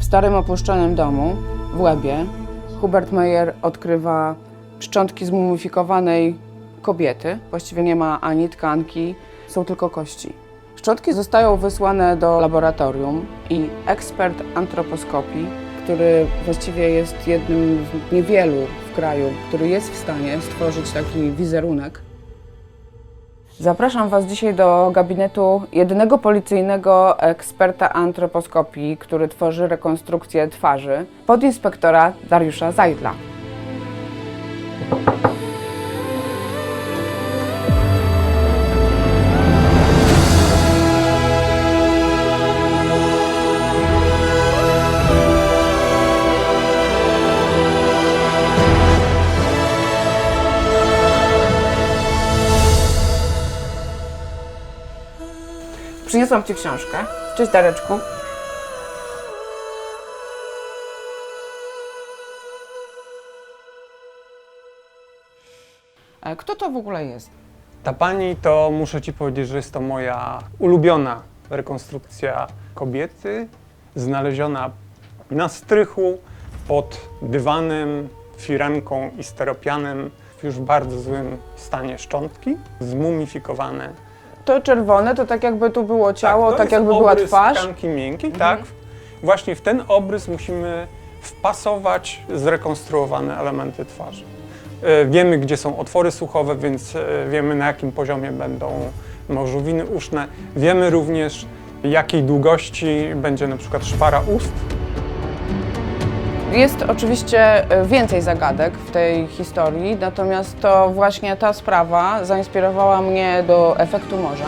W starym opuszczonym domu w Łebie Hubert Meyer odkrywa szczątki zmumifikowanej kobiety. Właściwie nie ma ani tkanki, są tylko kości. Szczątki zostają wysłane do laboratorium i ekspert antroposkopii, który właściwie jest jednym z niewielu kraju, który jest w stanie stworzyć taki wizerunek, Zapraszam Was dzisiaj do gabinetu jedynego policyjnego eksperta antroposkopii, który tworzy rekonstrukcję twarzy, podinspektora Dariusza Zajdla. Przyniosłam Ci książkę. Cześć Dareczku. E, Kto to w ogóle jest? Ta pani to muszę ci powiedzieć, że jest to moja ulubiona rekonstrukcja kobiety, znaleziona na strychu pod dywanem, firanką i steropianem w już bardzo złym stanie szczątki, zmumifikowane. To czerwone to tak jakby tu było ciało, to tak, jest jakby była twarz. tkanki miękkiej, Mhm. tak. Właśnie w ten obrys musimy wpasować zrekonstruowane elementy twarzy. E, Wiemy, gdzie są otwory słuchowe, więc e, wiemy, na jakim poziomie będą małżowiny uszne. Wiemy również, jakiej długości będzie na przykład szpara ust. Jest oczywiście e, więcej zagadek w tej historii, natomiast to właśnie ta sprawa zainspirowała mnie do efektu morza.